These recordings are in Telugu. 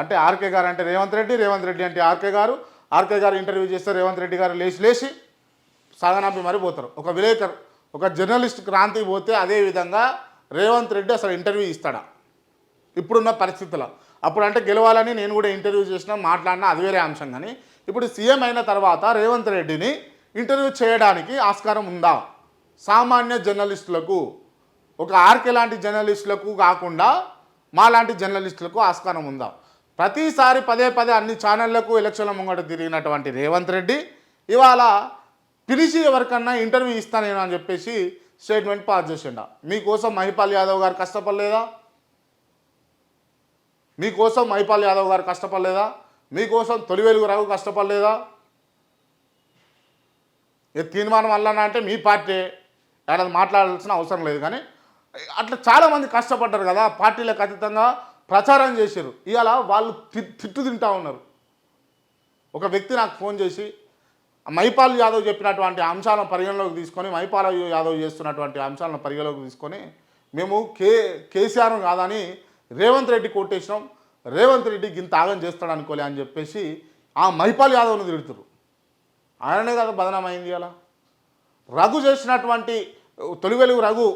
అంటే ఆర్కే గారు అంటే రేవంత్ రెడ్డి రేవంత్ రెడ్డి అంటే ఆర్కే గారు. ఆర్కే గారు ఇంటర్వ్యూ చేస్తే రేవంత్ రెడ్డి గారు లేచి లేచి సాగనాపి మరి పోతారు. ఒక విలేకరు ఒక జర్నలిస్ట్ క్రాంతి పోతే అదే విధంగా రేవంత్ రెడ్డి అసలు ఇంటర్వ్యూ ఇస్తాడా? ఇప్పుడున్న పరిస్థితుల్లో. అప్పుడు అంటే గెలవాలని నేను కూడా ఇంటర్వ్యూ చేసినా మాట్లాడినా అది వేరే అంశం కానీ ఇప్పుడు సీఎం అయిన తర్వాత రేవంత్ రెడ్డిని ఇంటర్వ్యూ చేయడానికి ఆస్కారం ఉందా? సామాన్య జర్నలిస్టులకు ఒక ఆర్కే లాంటి జర్నలిస్టులకు కాకుండా మా లాంటి జర్నలిస్టులకు ఆస్కారం ఉందా? ప్రతిసారి పదే పదే అన్ని ఛానళ్ళకు ఎలక్షన్ల ముంగట తిరిగినటువంటి రేవంత్ రెడ్డి ఇవాళ పిలిచి ఎవరికన్నా ఇంటర్వ్యూ ఇస్తా నేను అని చెప్పేసి స్టేట్మెంట్ పాస్ చేసిండ. మీకోసం మహిపాల్ యాదవ్ గారు కష్టపడలేదా? మీకోసం మహిపాల్ యాదవ్ గారు కష్టపడలేదా? మీకోసం తొలి వెలుగు రఘు కష్టపడలేదా? ఏ తీర్మానం వల్లనా అంటే మీ పార్టీ. ఏడాది మాట్లాడాల్సిన అవసరం లేదు కానీ అట్లా చాలామంది కష్టపడ్డారు కదా పార్టీలకు అతీతంగా. ప్రచారం చేశారు ఇవాళ వాళ్ళు తి- తిట్టు తింటా ఉన్నారు. ఒక వ్యక్తి నాకు ఫోన్ చేసి మైపాల్ యాదవ్ చెప్పినటువంటి అంశాలను పరిగణలోకి తీసుకొని మైపాల్ యాదవ్ చేస్తున్నటువంటి అంశాలను పరిగణలోకి తీసుకొని మేము కే కేసీఆర్ కాదని రేవంత్ రెడ్డి కొట్టేసినాం. రేవంత్ రెడ్డి గింత ఆగం చేస్తాడు అనుకోలే అని చెప్పేసి ఆ మైపాల్ యాదవ్ను తిడుతురు ఆయననే కదా బదనామైంది అలా రఘు చేసినటువంటి తొలి వెలుగు రఘు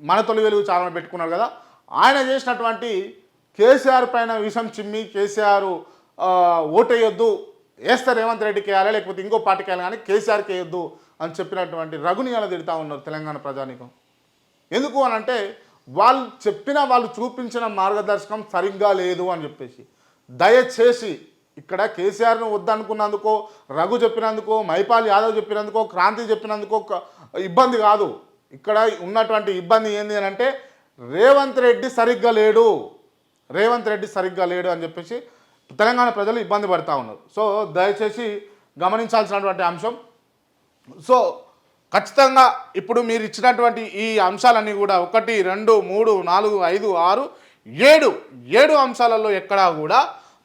మన తొలి వెలుగు చాలా పెట్టుకున్నారు కదా. ఆయన చేసినటువంటి కేసీఆర్ పైన విషం చిమ్మి కేసీఆర్ ఓటేయొద్దు. వేస్తే రేవంత్ రెడ్డికి వేయాలి? లేకపోతే ఇంకో పార్టీకి వేయాలి? కానీ కేసీఆర్కి వేయొద్దు అని చెప్పినటువంటి రఘుని అలా తిడతా ఉన్నారు తెలంగాణ ప్రజానికం. ఎందుకు అని అంటే వాళ్ళు చెప్పిన వాళ్ళు చూపించిన మార్గదర్శకం సరిగ్గా లేదు అని చెప్పేసి. దయచేసి ఇక్కడ కేసీఆర్ను వద్దనుకున్నందుకో రఘు చెప్పినందుకో మైపాల్ యాదవ్ చెప్పినందుకో క్రాంతి చెప్పినందుకో ఇబ్బంది కాదు. ఇక్కడ ఉన్నటువంటి ఇబ్బంది ఏంది అని అంటే రేవంత్ రెడ్డి సరిగ్గా లేడు. రేవంత్ రెడ్డి సరిగ్గా లేడు అని చెప్పేసి తెలంగాణ ప్రజలు ఇబ్బంది పడుతూ ఉన్నారు. సో దయచేసి గమనించాల్సినటువంటి అంశం. సో ఖచ్చితంగా ఇప్పుడు మీరు ఇచ్చినటువంటి ఈ అంశాలన్నీ కూడా ఒకటి రెండు మూడు నాలుగు ఐదు ఆరు ఏడు ఏడు అంశాలలో ఎక్కడా కూడా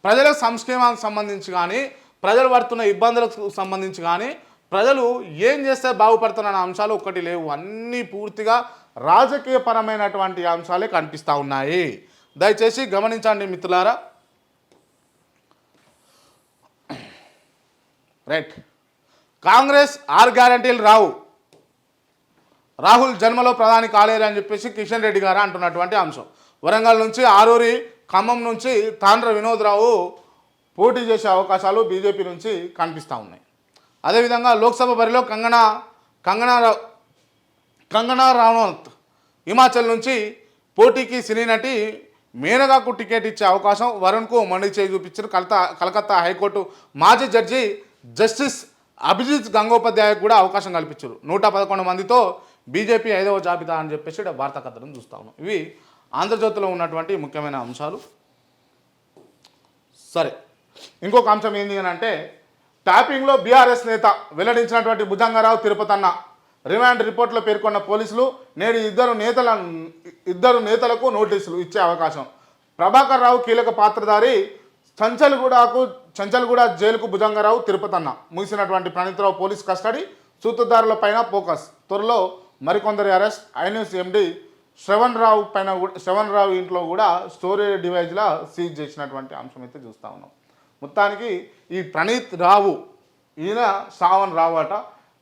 ప్రజల సంక్షేమానికి సంబంధించి కానీ ప్రజలు పడుతున్న ఇబ్బందులకు సంబంధించి కానీ ప్రజలు ఏం చేస్తే బాగుపడుతున్న అంశాలు ఒకటి లేవు. అన్నీ పూర్తిగా రాజకీయపరమైనటువంటి అంశాలే కనిపిస్తూ ఉన్నాయి. దయచేసి గమనించండి మిత్రులారా. రైట్. కాంగ్రెస్ ఆరు గ్యారంటీలు రావు. రాహుల్ జన్మలో ప్రధాని కాలేరు అని చెప్పేసి కిషన్ రెడ్డి గారు అంటున్నటువంటి అంశం. వరంగల్ నుంచి ఆరూరి ఖమ్మం నుంచి తాండ్ర వినోద్రావు పోటీ చేసే అవకాశాలు బీజేపీ నుంచి కనిపిస్తూ ఉన్నాయి. అదేవిధంగా లోక్సభ బరిలో కంగనా కంగనా కంగనా రనౌత్ హిమాచల్ నుంచి పోటీకి సినీ నటి మేనగాకు టికెట్ ఇచ్చే అవకాశం వరుణ్కు మండి చేయి చూపించారు కలతా కలకత్తా హైకోర్టు మాజీ జడ్జి జస్టిస్ అభిజిత్ గంగోపాధ్యాయకు కూడా అవకాశం కల్పించారు. నూట పదకొండు మందితో బీజేపీ ఐదవ జాబితా అని చెప్పేసి ఇక్కడ వార్తా కథనం చూస్తా ఉన్నాం. ఇవి ఆంధ్రజ్యోతిలో ఉన్నటువంటి ముఖ్యమైన అంశాలు. సరే ఇంకొక అంశం ఏంటి అని అంటే ట్యాపింగ్లో బీఆర్ఎస్ నేత వెల్లడించినటువంటి భుజంగారావు తిరుపతన్న రిమాండ్ రిపోర్ట్లో పేర్కొన్న పోలీసులు నేడు ఇద్దరు నేతల ఇద్దరు నేతలకు నోటీసులు ఇచ్చే అవకాశం. ప్రభాకర్ రావు కీలక పాత్రధారి చంచల్గూడకు చంచల్గూడ జైలుకు భుజంగారావు తిరుపతన్న ముగిసినటువంటి ప్రణీతరావు పోలీస్ కస్టడీ సూత్రధారుల పైన ఫోకస్. త్వరలో మరికొందరి arrest. INews MD Shravan Rao పైన కూడా శ్రవణ్ రావు ఇంట్లో కూడా స్టోరేజ్ డివైజ్లా సీజ్ చేసినటువంటి అంశం అయితే చూస్తూ ఉన్నాం. మొత్తానికి ఈ ప్రణీత్ రావు ఈయన శ్రావణ్ రావు అట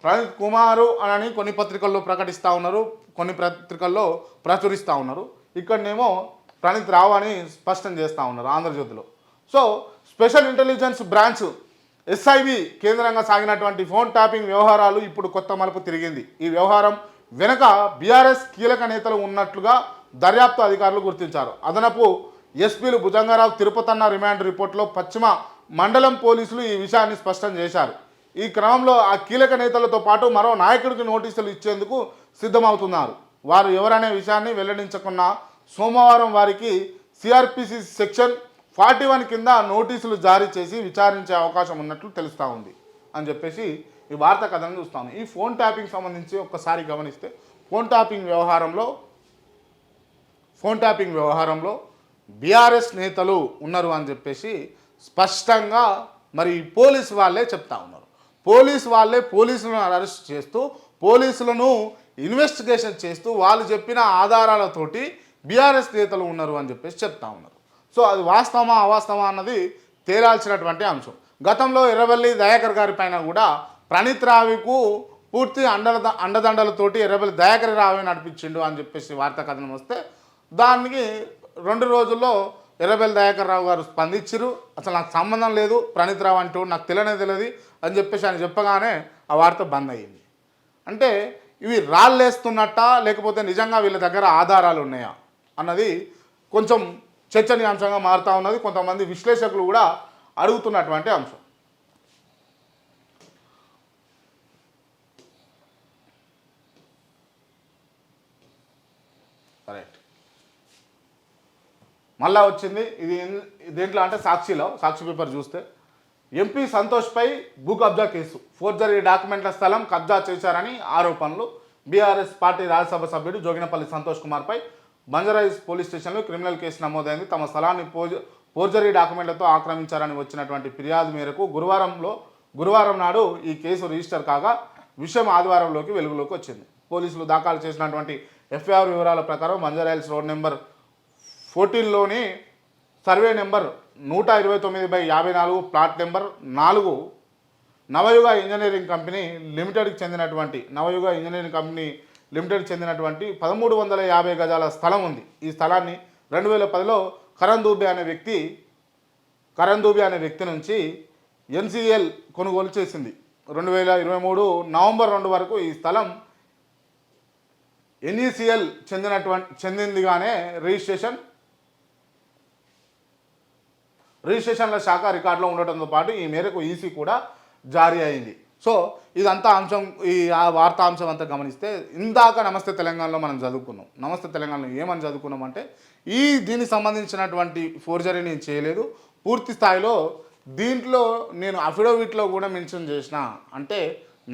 ప్రణీత్ కుమారు అని కొన్ని పత్రికల్లో ప్రకటిస్తూ ఉన్నారు కొన్ని పత్రికల్లో ప్రచురిస్తూ ఉన్నారు. ఇక్కడనేమో ప్రణీత్ రావు అని స్పష్టం చేస్తూ ఉన్నారు ఆంధ్రజ్యోతిలో. So special intelligence branch SIB కేంద్రంగా సాగినటువంటి ఫోన్ ట్యాపింగ్ వ్యవహారాలు ఇప్పుడు కొత్త మలుపు తిరిగింది. ఈ వ్యవహారం వెనుక బీఆర్ఎస్ కీలక నేతలు ఉన్నట్లుగా దర్యాప్తు అధికారులు గుర్తించారు. అదనపు ఎస్పీలు భుజంగారావు తిరుపతన్న రిమాండ్ రిపోర్ట్లో పశ్చిమ మండలం పోలీసులు ఈ విషయాన్ని స్పష్టం చేశారు. ఈ క్రమంలో ఆ కీలక నేతలతో పాటు మరో నాయకుడికి నోటీసులు ఇచ్చేందుకు సిద్ధమవుతున్నారు. వారు ఎవరనే విషయాన్ని వెల్లడించకున్న సోమవారం వారికి సిఆర్పిసి సెక్షన్ ఫార్టీ వన్ కింద నోటీసులు జారీ చేసి విచారించే అవకాశం ఉన్నట్లు తెలుస్తూ ఉంది అని చెప్పేసి ఈ వార్త కథను చూస్తాను. ఈ ఫోన్ ట్యాపింగ్ సంబంధించి ఒక్కసారి గమనిస్తే ఫోన్ ట్యాపింగ్ వ్యవహారంలో ఫోన్ ట్యాపింగ్ వ్యవహారంలో బీఆర్ఎస్ నేతలు ఉన్నారు అని చెప్పేసి స్పష్టంగా మరి పోలీస్ వాళ్ళే చెప్తా ఉన్నారు. పోలీస్ వాళ్ళే పోలీసులను అరెస్ట్ చేస్తూ పోలీసులను ఇన్వెస్టిగేషన్ చేస్తూ వాళ్ళు చెప్పిన ఆధారాలతోటి బీఆర్ఎస్ నేతలు ఉన్నారు అని చెప్పేసి చెప్తా ఉన్నారు. సో అది వాస్తవమా అవాస్తవమా అన్నది తేలాల్సినటువంటి అంశం. గతంలో ఎర్రబెల్లి దయాకర్ గారి పైన కూడా ప్రణీత్ రావికు పూర్తి అండల అండదండలతోటి ఎర్రబెల్లి దయాకర్ రావి నడిపించిండు అని చెప్పేసి వార్తా కథనం వస్తే దానికి రెండు రోజుల్లో ఎర్రబెల్ దయాకర్ రావు గారు స్పందించరు అసలు నాకు సంబంధం లేదు ప్రణీత్ రావు అంటూ నాకు తెలియనే తెలియదు అని చెప్పేసి ఆయన చెప్పగానే ఆ వార్త బంద్ అయ్యింది. అంటే ఇవి రాళ్ళేస్తున్నట్ట లేకపోతే నిజంగా వీళ్ళ దగ్గర ఆధారాలు ఉన్నాయా అన్నది కొంచెం చర్చనీయాంశంగా మారుతూ ఉన్నది. కొంతమంది విశ్లేషకులు కూడా అడుగుతున్నటువంటి అంశం. మళ్ళా వచ్చింది. ఇది దేంట్లో అంటే సాక్షిలో సాక్షి పేపర్ చూస్తే. ఎంపీ సంతోష్పై భూ కబ్జా కేసు. ఫోర్జరీ డాక్యుమెంట్ల స్థలం కబ్జా చేశారని ఆరోపణలు. బీఆర్ఎస్ పార్టీ రాజ్యసభ సభ్యుడు జోగినపల్లి సంతోష్ కుమార్పై బంజారాయిస్ పోలీస్ స్టేషన్లో క్రిమినల్ కేసు నమోదైంది. తమ స్థలాన్ని ఫోర్జరీ డాక్యుమెంట్లతో ఆక్రమించారని వచ్చినటువంటి ఫిర్యాదు మేరకు గురువారంలో గురువారం నాడు ఈ కేసు రిజిస్టర్ కాగా విషయం ఆదివారంలోకి వెలుగులోకి వచ్చింది. పోలీసులు దాఖలు చేసినటువంటి ఎఫ్ఐఆర్ వివరాల ప్రకారం బంజారాయిల్స్ రోడ్ నెంబర్ ఫోర్టీన్లోని సర్వే నెంబర్ నూట ఇరవై తొమ్మిది బై యాభై నాలుగు ప్లాట్ నెంబర్ నాలుగు నవయుగ ఇంజనీరింగ్ కంపెనీ లిమిటెడ్కి చెందినటువంటి నవయుగ ఇంజనీరింగ్ కంపెనీ లిమిటెడ్కి చెందినటువంటి పదమూడు వందల యాభై గజాల స్థలం ఉంది. ఈ స్థలాన్ని రెండు వేల పదిలో కరణ్ దూబే అనే వ్యక్తి కరణ్ దూబే అనే వ్యక్తి నుంచి ఎన్సిఎల్ కొనుగోలు చేసింది. రెండు వేల ఇరవై మూడు నవంబర్ రెండు వరకు ఈ స్థలం ఎన్ఈసిఎల్ చెందినటువంటి చెందిందిగానే రిజిస్ట్రేషన్ రిజిస్ట్రేషన్ల శాఖ రికార్డులో ఉండటంతో పాటు ఈ మేరకు ఈసీ కూడా జారీ అయింది. సో ఇదంతా అంశం ఈ ఆ వార్తా అంశం అంతా గమనిస్తే ఇందాక నమస్తే తెలంగాణలో మనం చదువుకున్నాం. నమస్తే తెలంగాణలో ఏమని చదువుకున్నామంటే ఈ దీనికి సంబంధించినటువంటి ఫోర్జరీ నేను చేయలేదు. పూర్తి స్థాయిలో దీంట్లో నేను అఫిడవిట్లో కూడా మెన్షన్ చేసిన అంటే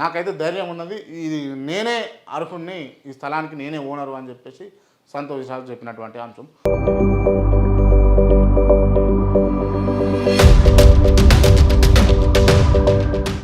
నాకైతే ధైర్యం ఉన్నది ఇది నేనే అర్హుణ్ణి ఈ స్థలానికి నేనే ఓనరు అని చెప్పేసి సంతోష్ చెప్పినటువంటి అంశం.